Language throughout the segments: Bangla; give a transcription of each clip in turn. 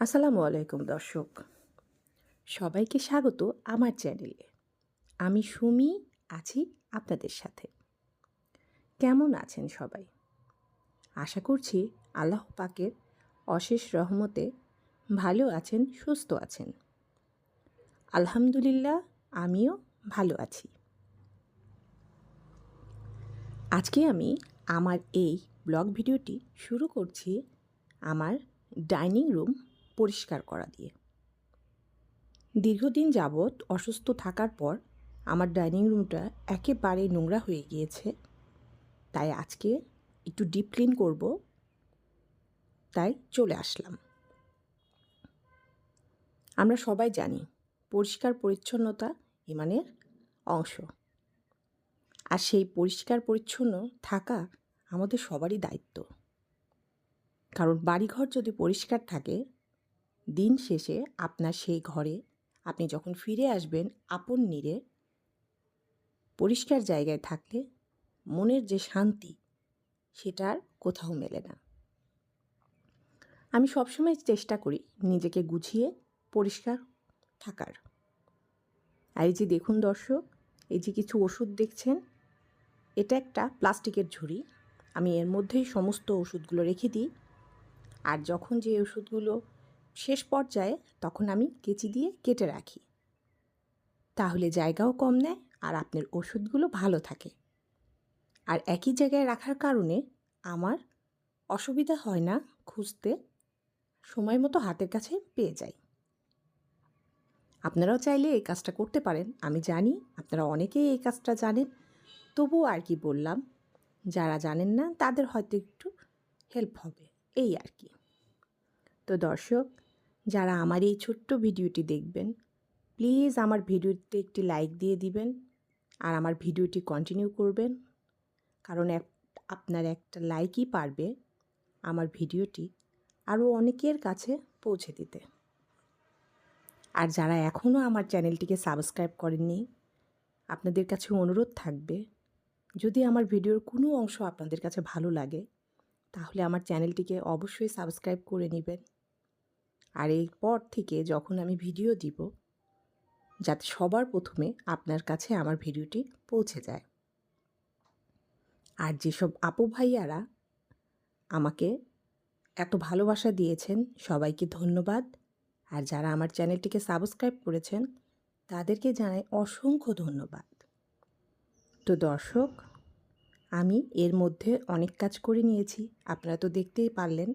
আসসালামু আলাইকুম, দর্শক। সবাইকে স্বাগত আমার চ্যানেলে। আমি সুমি আছি আপনাদের সাথে। কেমন আছেন সবাই? আশা করছি আল্লাহ পাকের অশেষ রহমতে ভালো আছেন, সুস্থ আছেন। আলহামদুলিল্লাহ, আমিও ভালো আছি। আজকে আমি আমার এই ব্লগ ভিডিওটি শুরু করছি আমার ডাইনিং রুম পরিষ্কার করা দিয়ে। দীর্ঘদিন যাবৎ অসুস্থ থাকার পর আমার ডাইনিং রুমটা একেবারে নোংরা হয়ে গিয়েছে। তাই আজকে একটু ডিপ ক্লিন করব। তাই চলে আসলাম। আমরা সবাই জানি পরিষ্কার পরিচ্ছন্নতা ইমানের অংশ। আর সেই পরিষ্কার পরিচ্ছন্ন থাকা আমাদের সবারই দায়িত্ব। কারণ বাড়িঘর যদি পরিষ্কার থাকে দিন শেষে আপনার সেই ঘরে আপনি যখন ফিরে আসবেন আপন নিরে পরিষ্কার জায়গায় থাকলে মনের যে শান্তি সেটা আর কোথাও মেলে না। আমি সবসময় চেষ্টা করি নিজেকে গুছিয়ে পরিষ্কার থাকার। আর এই যে দেখুন দর্শক, এই যে কিছু ওষুধ দেখছেন, এটা একটা প্লাস্টিকের ঝুড়ি। আমি এর মধ্যেই সমস্ত ওষুধগুলো রেখে দিই। আর যখন যে ওষুধগুলো শেষ পর্যায়ে তখন আমি কেচি দিয়ে কেটে রাখি। তাহলে জায়গাও কম নেয় আর আপনার ওষুধগুলো ভালো থাকে। আর একই জায়গায় রাখার কারণে আমার অসুবিধা হয় না খুঁজতে, সময় মতো হাতের কাছে পেয়ে যাই। আপনারাও চাইলে এই কাজটা করতে পারেন। আমি জানি আপনারা অনেকেই এই কাজটা জানেন। তবুও আর কি বললাম, যারা জানেন না তাদের হয়তো একটু হেল্প হবে। এই আর কি। তো দর্শক যারা আমার এই ছোট্ট ভিডিওটি দেখবেন, প্লিজ আমার ভিডিওতে একটি লাইক দিয়ে দিবেন আর আমার ভিডিওটি কন্টিনিউ করবেন। কারণ আপনার একটা লাইকই পারবে আমার ভিডিওটি আরও অনেকের কাছে পৌঁছে দিতে। আর যারা এখনও আমার চ্যানেলটিকে সাবস্ক্রাইব করেননি, আপনাদের কাছে অনুরোধ থাকবে, যদি আমার ভিডিওর কোনো অংশ আপনাদের কাছে ভালো লাগে, তাহলে আমার চ্যানেলটিকে অবশ্যই সাবস্ক্রাইব করে নেবেন। আর এরপর থেকে যখন আমি ভিডিও দিব, যাতে সবার প্রথমে আপনার কাছে আমার ভিডিওটি পৌঁছে যায়। আর যেসব আপু ভাইয়ারা আমাকে এত ভালোবাসা দিয়েছেন, সবাইকে ধন্যবাদ। আর যারা আমার চ্যানেলটিকে সাবস্ক্রাইব করেছেন, তাদেরকে জানাই অসংখ্য ধন্যবাদ। তো দর্শক, আমি এর মধ্যে অনেক কাজ করে নিয়েছি। আপনারা তো দেখতেই পারলেন,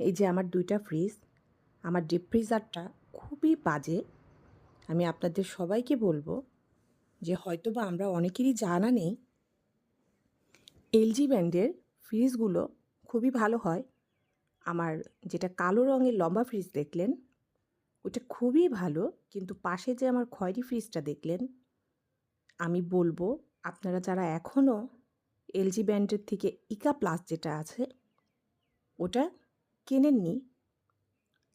এই যে আমার দুইটা ফ্রিজ আমার ডিপ ফ্রিজারটা খুবই বাজে। আমি আপনাদের সবাইকে বলব যে হয়তো বা আমরা অনেকেরই জানা নেই, এলজি ব্র্যান্ডের ফ্রিজগুলো খুবই ভালো হয়। আমার যেটা কালো রঙের লম্বা ফ্রিজ দেখলেন, ওটা খুবই ভালো, কিন্তু পাশে যে আমার খয়েরি ফ্রিজটা দেখলেন, আমি বলব আপনারা যারা এখনও এলজি ব্র্যান্ডের থেকে ইকা প্লাস যেটা আছে, ওটা কেনেননি।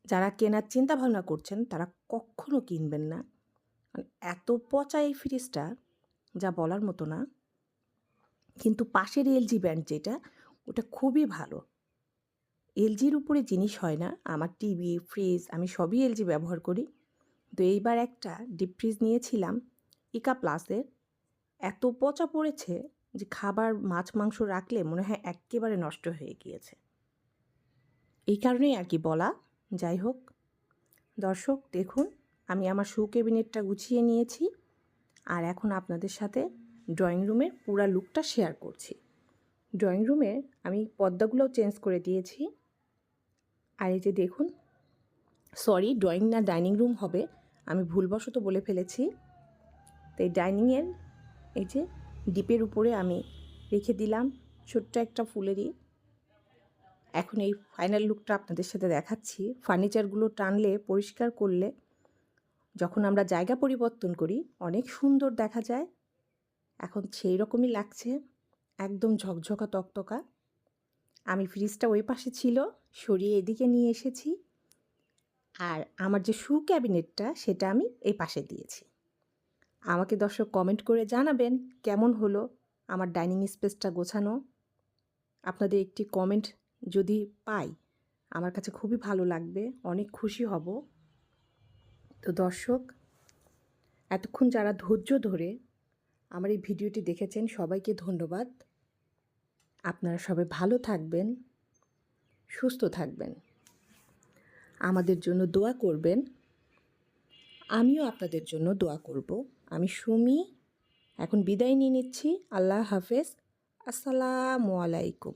যারা কেনার চিন্তা ভাবনা করছেন, তারা কখনও কিনবেন না। মানে এত পচা এই ফ্রিজটা, যা বলার মতো না। কিন্তু পাশের এলজি ব্র্যান্ড যেটা, ওটা খুবই ভালো। এলজির উপরে জিনিস হয় না। আমার টিভি, ফ্রিজ, আমি সবই এলজি ব্যবহার করি। তো এইবার একটা ডিপ ফ্রিজ নিয়েছিলাম, ইকা প্লাসের। এত পচা পড়েছে যে খাবার মাছ, মাংস রাখলে মনে হয় একেবারে নষ্ট হয়ে গিয়েছে। এই কারণেই আর কি বলা। যাই হোক, দর্শক দেখুন, আমি আমার শু ক্যাবিনেটটা গুছিয়ে নিয়েছি আর এখন আপনাদের সাথে ড্রয়িং রুমের পুরা লুকটা শেয়ার করছি। ড্রয়িং রুমে আমি পর্দাগুলোও চেঞ্জ করে দিয়েছি। আর এই যে দেখুন, সরি, ড্রয়িং না ডাইনিং রুম হবে, আমি ভুলবশত বলে ফেলেছি। তো এই ডাইনিংয়ের এই যে ডিপের উপরে আমি রেখে দিলাম ছোট্ট একটা ফুলেরই এখন এই ফাইনাল লুকটা আপনাদের সাথে দেখাচ্ছি। ফার্নিচারগুলো টানলে, পরিষ্কার করলে, যখন আমরা জায়গা পরিবর্তন করি, অনেক সুন্দর দেখা যায়। এখন সেই রকমই লাগছে, একদম ঝকঝকা তকতকা। আমি ফ্রিজটা ওই পাশে ছিল, সরিয়ে এদিকে নিয়ে এসেছি। আর আমার যে শু ক্যাবিনেটটা সেটা আমি এই পাশে দিয়েছি। আমাকে দর্শক কমেন্ট করে জানাবেন, কেমন হলো আমার ডাইনিং স্পেসটা গোছানো? আপনাদের একটি কমেন্ট যদি পাই, আমার কাছে খুবই ভালো লাগবে, অনেক খুশি হব। তো দর্শক, এতক্ষণ যারা ধৈর্য ধরে আমার এই ভিডিওটি দেখেছেন, সবাইকে ধন্যবাদ। আপনারা সবাই ভালো থাকবেন, সুস্থ থাকবেন। আমাদের জন্য দোয়া করবেন। আমিও আপনাদের জন্য দোয়া করব। আমি সুমি, এখন বিদায় নিয়ে নিচ্ছি। আল্লাহ হাফেজ। আসসালামু আলাইকুম।